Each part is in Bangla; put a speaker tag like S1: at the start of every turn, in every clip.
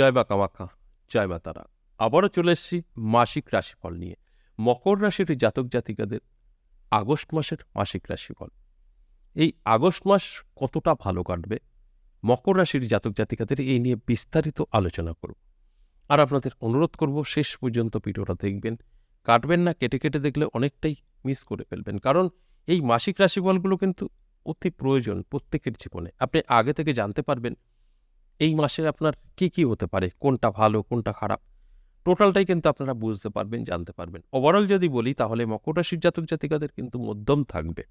S1: জয় বা কামাখ্যা, জয় মা তারা। আবারও চলে এসেছি মাসিক রাশিফল নিয়ে। মকর রাশির জাতক জাতিকাদের আগস্ট মাসের মাসিক রাশিফল। এই আগস্ট মাস কতটা ভালো কাটবে? মকর রাশির জাতক জাতিকাদের এই নিয়ে বিস্তারিত আলোচনা করব। আর আপনাদের অনুরোধ করব, শেষ পর্যন্ত ভিডিওটা দেখবেন। কাটবেন না, কেটে কেটে দেখলে অনেকটাই মিস করে ফেলবেন। কারণ এই মাসিক রাশিফলগুলো কিন্তু অতি প্রয়োজন প্রত্যেকের জীবনে। আপনি আগে থেকে জানতে পারবেন এই মাসে আপনার কি কি হতে পারে? কোনটা ভালো, কোনটা খারাপ? টোটালটাই কিন্তু আপনারা বুঝতে পারবেন, জানতে পারবেন। ওভারঅল যদি বলি, তাহলে মকর রাশির জাতক জাতিকাদের কিন্তু মধ্যম থাকবে।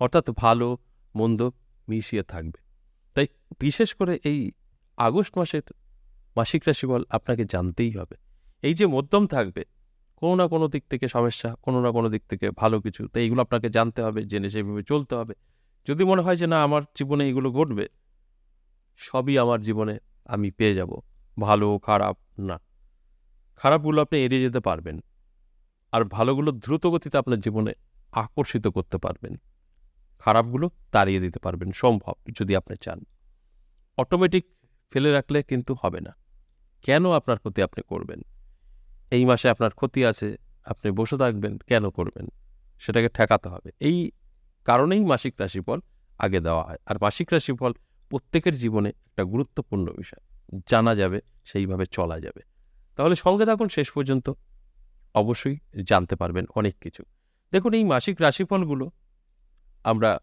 S1: অর্থাৎ ভালো, মন্দ মিশিয়ে থাকবে। তাই বিশেষ করে এই আগস্ট মাসের মাসিক রাশিফল আপনাকে জানতেই হবে। এই যে মধ্যম থাকবে, কোনো না কোনো দিক থেকে সমস্যা, কোনো না কোনো দিক থেকে ভালো কিছু তো এইগুলো আপনাকে জানতে হবে, জেনে সেভাবে চলতে হবে। যদি মনে হয় যে না, আমার জীবনে এগুলো ঘটবে সবই আমার জীবনে আমি পেয়ে যাব। ভালো খারাপ না। খারাপগুলো আপনি এড়িয়ে যেতে পারবেন। আর ভালোগুলো দ্রুত গতিতে আপনার জীবনে আকর্ষিত করতে পারবেন। খারাপগুলো তাড়িয়ে দিতে পারবেন, সম্ভব, যদি আপনি চান। অটোমেটিক ফেলে রাখলে কিন্তু হবে না। কেন আপনার ক্ষতি আপনি করবেন? এই মাসে আপনার ক্ষতি আছে, আপনি বসে থাকবেন, কেন করবেন? সেটাকে ঠেকাতে হবে। এই কারণেই মাসিক রাশিফল আগে দেওয়া হয়। আর মাসিক রাশিফল প্রত্যেকের জীবনে একটা গুরুত্বপূর্ণ বিষয়। জানা যাবে, সেইভাবে চলা যাবে। তাহলে সঙ্গে থাকুন, শেষ পর্যন্ত অবশ্যই জানতে পারবেন অনেক কিছু। দেখুন, এই মাসিক রাশিফলগুলো আমরা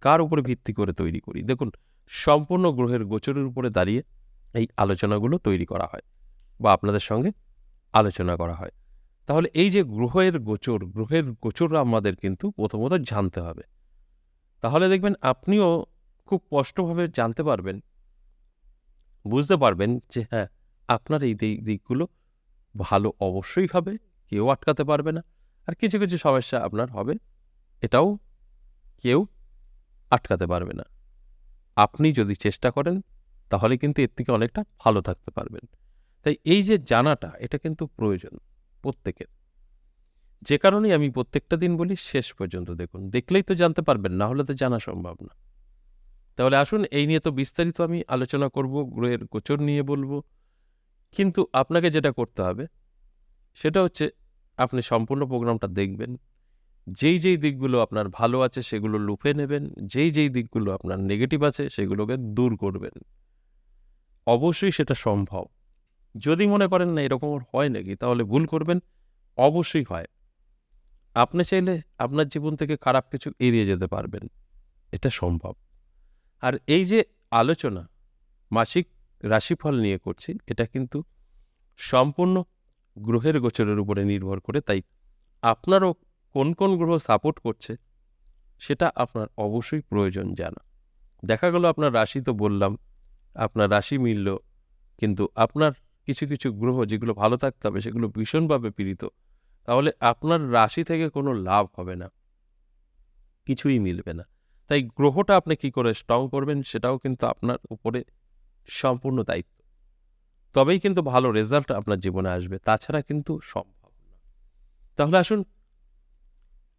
S1: কার উপরে ভিত্তি করে তৈরি করি? দেখুন, সম্পূর্ণ গ্রহের গোচরের উপরে দাঁড়িয়ে এই আলোচনাগুলো তৈরি করা হয় বা আপনাদের সঙ্গে আলোচনা করা হয়। তাহলে এই যে গ্রহের গোচর গ্রহের গোচর আমাদের কিন্তু প্রথমত জানতে হবে। তাহলে দেখবেন, আপনিও স্পষ্টভাবে জানতে পারবেন, বুঝতে পারবেন যে হ্যাঁ আপনার এই দিকগুলো ভালো অবশ্যই হবে, কেউ আটকাতে পারবে না। আর কিছু কিছু সমস্যা আপনার হবে, এটাও কেউ আটকাতে পারবে না। আপনি যদি চেষ্টা করেন, তাহলে কিন্তু এর থেকে অনেকটা ভালো থাকতে পারবেন। তাই এই যে জানাটা, এটা কিন্তু প্রয়োজন প্রত্যেকের। যে কারণেই আমি প্রত্যেকটা দিন বলি, শেষ পর্যন্ত দেখুন। দেখলেই তো জানতে পারবেন, না হলে তো জানা সম্ভব না। তাহলে আসুন, এই নিয়ে তো বিস্তারিত আমি আলোচনা করব, গ্রহের গোচর নিয়ে বলব। কিন্তু আপনাকে যেটা করতে হবে, সেটা হচ্ছে আপনি সম্পূর্ণ প্রোগ্রামটা দেখবেন। যেই যেই দিকগুলো আপনার ভালো আছে, সেগুলো লুফে নেবেন। যেই যেই দিকগুলো আপনার নেগেটিভ আছে, সেগুলোকে দূর করবেন। অবশ্যই সেটা সম্ভব। যদি মনে করেন, না, এরকম হয় নাকি? তাহলে ভুল করবেন। অবশ্যই হয়। আপনি চাইলে আপনার জীবন থেকে খারাপ কিছু এড়িয়ে যেতে পারবেন। এটা সম্ভব। আর এই যে আলোচনা, মাসিক রাশিফল নিয়ে করছি, এটা কিন্তু সম্পূর্ণ গ্রহের গোচরের উপরে নির্ভর করে। তাই আপনারও কোন কোন গ্রহ সাপোর্ট করছে, সেটা আপনার অবশ্যই প্রয়োজন জানা। দেখা গেল আপনার রাশি তো বললাম, আপনার রাশি মিলল, কিন্তু আপনার কিছু কিছু গ্রহ যেগুলো ভালো থাকতে হবে, সেগুলো ভীষণভাবে পীড়িত, তাহলে আপনার রাশি থেকে কোনো লাভ হবে না, কিছুই মিলবে না। তাই গ্রহটা আপনি কি করে স্ট্রং করবেন সেটাও কিন্তু আপনার উপরে সম্পূর্ণ দায়িত্ব। তবেই কিন্তু ভালো রেজাল্ট আপনার জীবনে আসবে, তাছাড়া কিন্তু সম্ভব তাহলে আসুন,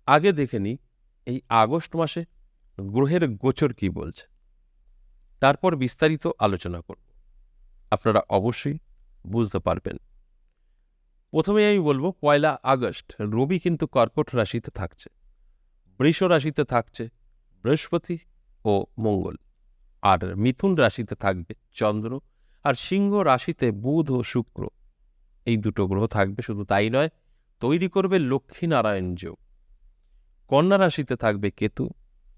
S1: আগে দেখে নিই, এই আগস্ট মাসে গ্রহের গোচর কি বলছে? তারপর বিস্তারিত আলোচনা করব। আপনারা অবশ্যই বুঝতে পারবেন। প্রথমে আমি বলব, পয়লা আগস্ট রবি কিন্তু কর্কট রাশিতে থাকছে। বৃষ রাশিতে থাকছে। বৃহস্পতি ও মঙ্গল। আর মিথুন রাশিতে থাকবে চন্দ্র, আর সিংহ রাশিতে বুধ ও শুক্র। এই দুটো গ্রহ থাকবে শুধু তাই নয়, তৈরি করবে লক্ষ্মীনারায়ণ যোগ। কন্যা রাশিতে থাকবে কেতু,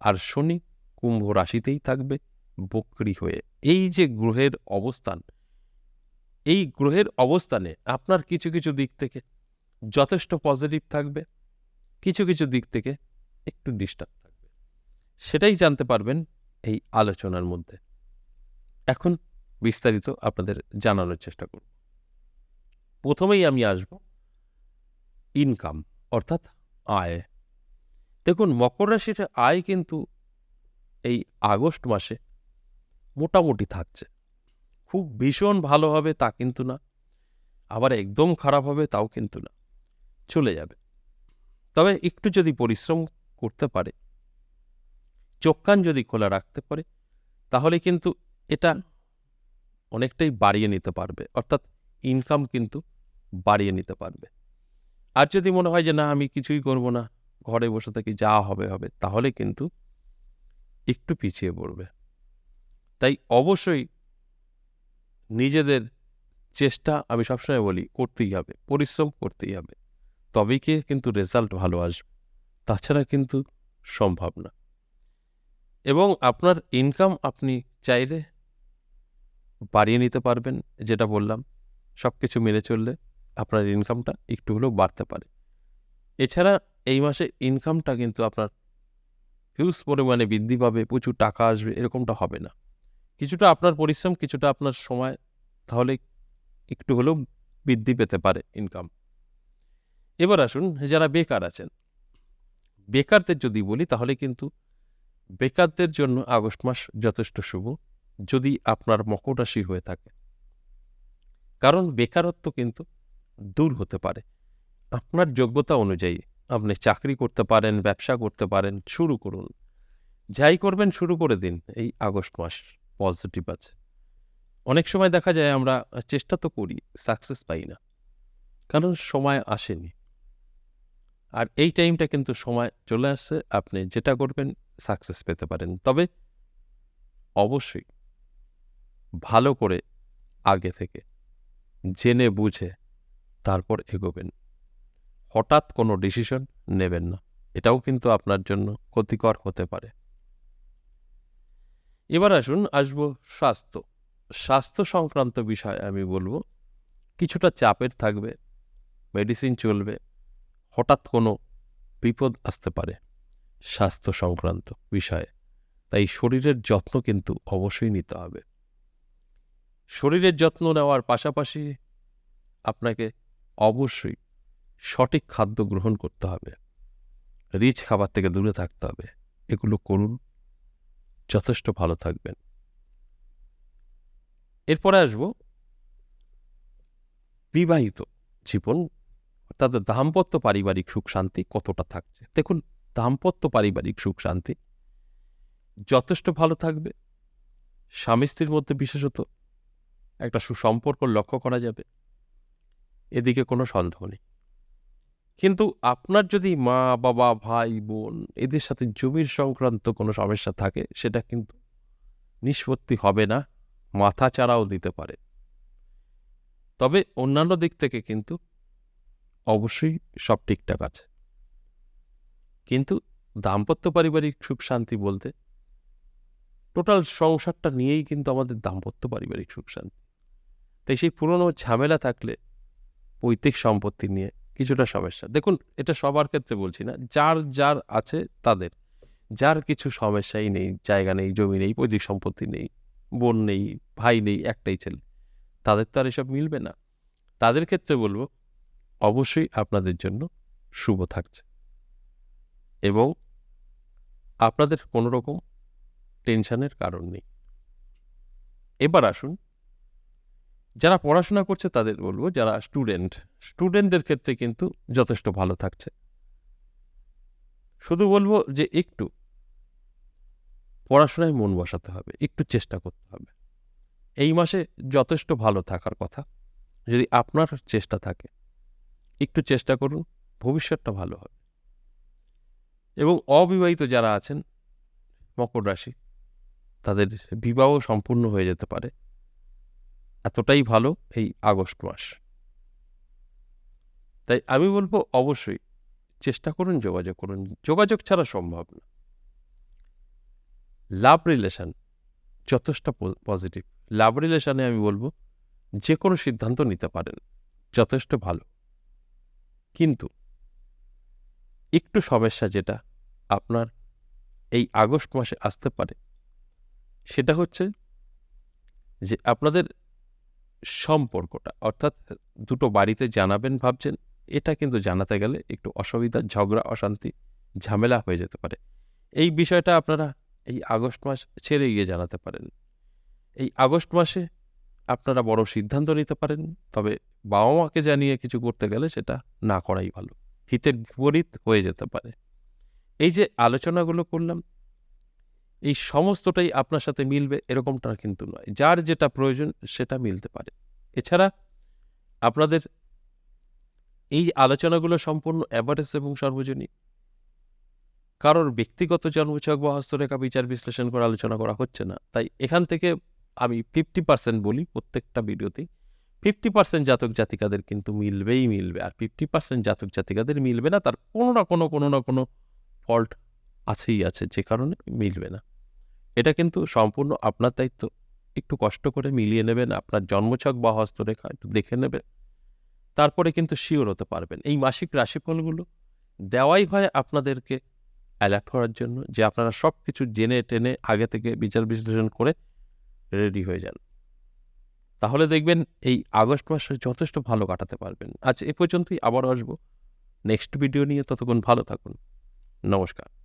S1: আর শনি কুম্ভ রাশিতেই থাকবে বক্রি হয়ে। এই যে গ্রহের অবস্থান, এই গ্রহের অবস্থানে আপনার কিছু কিছু দিক থেকে যথেষ্ট পজিটিভ থাকবে, কিছু কিছু দিক থেকে একটু ডিস্টার্ব থাকবে। সেটাই জানতে পারবেন এই আলোচনার মধ্যে। এখন বিস্তারিত আপনাদের জানানোর চেষ্টা করব। প্রথমেই আমি আসব ইনকাম অর্থাৎ আয়। দেখুন, মকর রাশির আয় কিন্তু এই আগস্ট মাসে মোটামুটি থাকছে। খুব ভীষণ ভালো হবে তা কিন্তু না, আবার একদম খারাপ হবে তাও কিন্তু না, চলে যাবে। তবে একটু যদি পরিশ্রম করতে পারে চোখ কান যদি খোলা রাখতে পারে, তাহলে কিন্তু এটা অনেকটাই বাড়িয়ে নিতে পারবে। অর্থাৎ ইনকাম কিন্তু বাড়িয়ে নিতে পারবে। আর যদি মনে হয় যে, না, আমি কিছুই করব না, ঘরে বসে থাকি যা হবে হবে, তাহলে কিন্তু একটু পিছিয়ে পড়বে। তাই অবশ্যই নিজেদের চেষ্টা আমি সবসময় বলি, করতেই হবে, পরিশ্রম করতেই হবে। তবেই কি কিন্তু রেজাল্ট ভালো আসবে। তাছাড়া কিন্তু সম্ভব না। এবং আপনার ইনকাম আপনি চাইলে বাড়িয়ে নিতে পারবেন, যেটা বললাম সব কিছু মেনে চললে আপনার ইনকামটা একটু হলেও বাড়তে পারে। এছাড়া এই মাসে ইনকামটা কিন্তু আপনার হিউজ পরিমাণে বৃদ্ধি পাবে, প্রচুর টাকা আসবে, এরকমটা হবে না। কিছুটা আপনার পরিশ্রম, কিছুটা আপনার সময়, তাহলে একটু হলেও বৃদ্ধি পেতে পারে ইনকাম এবার আসুন, যারা বেকার আছেন। বেকারদের যদি বলি, তাহলে কিন্তু বেকারদের জন্য আগস্ট মাস যথেষ্ট শুভ, যদি আপনার মকর রাশি হয়ে থাকে। কারণ বেকারত্ব কিন্তু দূর হতে পারে। আপনার যোগ্যতা অনুযায়ী আপনি চাকরি করতে পারেন, ব্যবসা করতে পারেন, শুরু করুন। যাই করবেন, শুরু করে দিন। এই আগস্ট মাস পজিটিভ আছে। অনেক সময় দেখা যায় আমরা চেষ্টা তো করি, সাকসেস পাই না। কারণ সময় আসেনি। আর এই টাইমটা কিন্তু সময় চলে আসছে, আপনি যেটা করবেন সাকসেস পেতে পারেন। তবে অবশ্যই ভালো করে আগে থেকে জেনে বুঝে তারপর এগোবেন। হঠাৎ কোনো ডিসিশন নেবেন না। এটাও কিন্তু আপনার জন্য ক্ষতিকর হতে পারে। এবার আসুন, আসব স্বাস্থ্য। স্বাস্থ্য সংক্রান্ত বিষয়ে আমি বলব। কিছুটা চাপের থাকবে মেডিসিন চলবে হঠাৎ কোনো বিপদ আসতে পারে স্বাস্থ্য সংক্রান্ত বিষয়ে। তাই শরীরের যত্ন কিন্তু অবশ্যই নিতে হবে। শরীরের যত্ন নেওয়ার পাশাপাশি আপনাকে অবশ্যই সঠিক খাদ্য গ্রহণ করতে হবে। রিচ খাবার থেকে দূরে থাকতে হবে। এগুলো করুন। যথেষ্ট ভালো থাকবেন। এরপরে আসব বিবাহিত জীবন অর্থাৎ দাম্পত্য পারিবারিক সুখ শান্তি কতটা থাকছে? দেখুন, দাম্পত্য পারিবারিক সুখ শান্তি যথেষ্ট ভালো থাকবে। স্বামী স্ত্রীর মধ্যে বিশেষত একটা সুসম্পর্ক লক্ষ্য করা যাবে। এদিকে কোনো সন্দেহ নেই। কিন্তু আপনার যদি মা, বাবা, ভাই, বোন এদের সাথে জমির সংক্রান্ত কোনো সমস্যা থাকে, সেটা কিন্তু নিষ্পত্তি হবে না, মাথা চারাও দিতে পারে। তবে অন্যান্য দিক থেকে কিন্তু অবশ্যই সব ঠিকঠাক আছে। কিন্তু দাম্পত্য পারিবারিক সুখ শান্তি বলতে টোটাল সংসারটা নিয়েই কিন্তু আমাদের দাম্পত্য পারিবারিক সুখ শান্তি। তাই সেই পুরনো ঝামেলা থাকলে পৈতৃক সম্পত্তি নিয়ে কিছুটা সমস্যা। দেখুন, এটা সবার ক্ষেত্রে বলছি না, যার যার আছে তাদের। যার কিছু সমস্যাই নেই, জায়গা নেই, জমি নেই, পৈতৃক সম্পত্তি নেই, বোন নেই, ভাই নেই, একটাই ছেলে। তাদের তো আর এসব মিলবে না। তাদের ক্ষেত্রে বলব অবশ্যই আপনাদের জন্য শুভ থাকছে। এবং আপনাদের কোনো রকম টেনশনের কারণ নেই। এবার আসুন, যারা পড়াশোনা করছে তাদের বলব, যারা স্টুডেন্ট, স্টুডেন্টদের ক্ষেত্রে কিন্তু যথেষ্ট ভালো থাকছে। শুধু বলব যে একটু পড়াশোনায় মন বসাতে হবে, একটু চেষ্টা করতে হবে। এই মাসে যথেষ্ট ভালো থাকার কথা। যদি আপনার চেষ্টা থাকে একটু চেষ্টা করুন, ভবিষ্যৎটা ভালো হবে। এবং অবিবাহিত যারা আছেন, মকর রাশি, তাদের বিবাহ সম্পূর্ণ হয়ে যেতে পারে। এতটাই ভালো এই আগস্ট মাস। তাই আমি বলব অবশ্যই চেষ্টা করুন, যোগাযোগ করুন। যোগাযোগ ছাড়া সম্ভব না। লাভ রিলেশন যথেষ্ট পজিটিভ। লাভ রিলেশনে আমি বলব যে কোনো সিদ্ধান্ত নিতে পারেন, যথেষ্ট ভালো। কিন্তু একটু সমস্যা যেটা আপনার এই আগস্ট মাসে আসতে পারে, সেটা হচ্ছে যে আপনাদের সম্পর্কটা, অর্থাৎ দুটো বাড়িতে জানাবেন ভাবছেন, এটা কিন্তু জানাতে গেলে একটু অসুবিধা, ঝগড়া, অশান্তি, ঝামেলা হয়ে যেতে পারে। এই বিষয়টা আপনারা এই আগস্ট মাস ছেড়ে গিয়ে জানাতে পারেন। এই আগস্ট মাসে আপনারা বড় সিদ্ধান্ত নিতে পারেন, তবে বাবা মাকে জানিয়ে কিছু করতে গেলে সেটা না করাই ভালো। হিতের বিপরীত হয়ে যেতে পারে। এই যে আলোচনাগুলো করলাম, এই সমস্তটাই আপনার সাথে মিলবে এরকমটা কিন্তু নয়। যার যেটা প্রয়োজন সেটা মিলতে পারে। এছাড়া আপনাদের এই আলোচনাগুলো সম্পূর্ণ অ্যাভারেজ এবং সর্বজনীন। কারোর ব্যক্তিগত জন্মছক বা হস্তরেখা বিচার বিশ্লেষণ করে আলোচনা করা হচ্ছে না। তাই এখান থেকে আমি ফিফটি পার্সেন্ট বলি প্রত্যেকটা ভিডিওতেই। ফিফটি পার্সেন্ট জাতক জাতিকাদের কিন্তু মিলবেই মিলবে। আর ফিফটি পার্সেন্ট জাতক জাতিকাদের মিলবে না, তার কোনো না কোনো কোনো না কোনো ফল্ট আছেই আছে, যে কারণে মিলবে না। এটা কিন্তু সম্পূর্ণ আপনার দায়িত্ব। একটু কষ্ট করে মিলিয়ে নেবেন, আপনার জন্মছক বা হস্তরেখা একটু দেখে নেবেন। তারপরে কিন্তু শিওর হতে পারবেন। এই মাসিক রাশিফলগুলো দেওয়াই হয় আপনাদেরকে অ্যালার্ট করার জন্য, যে আপনারা সব কিছু জেনে টেনে আগে থেকে বিচার বিশ্লেষণ করে রেডি হয়ে যান। তাহলে দেখবেন এই আগস্ট মাস যথেষ্ট ভালো কাটাতে পারবেন। আজ এ পর্যন্তই আবার আসব। নেক্সট ভিডিও নিয়ে ততক্ষণ ভালো থাকুন। নমস্কার।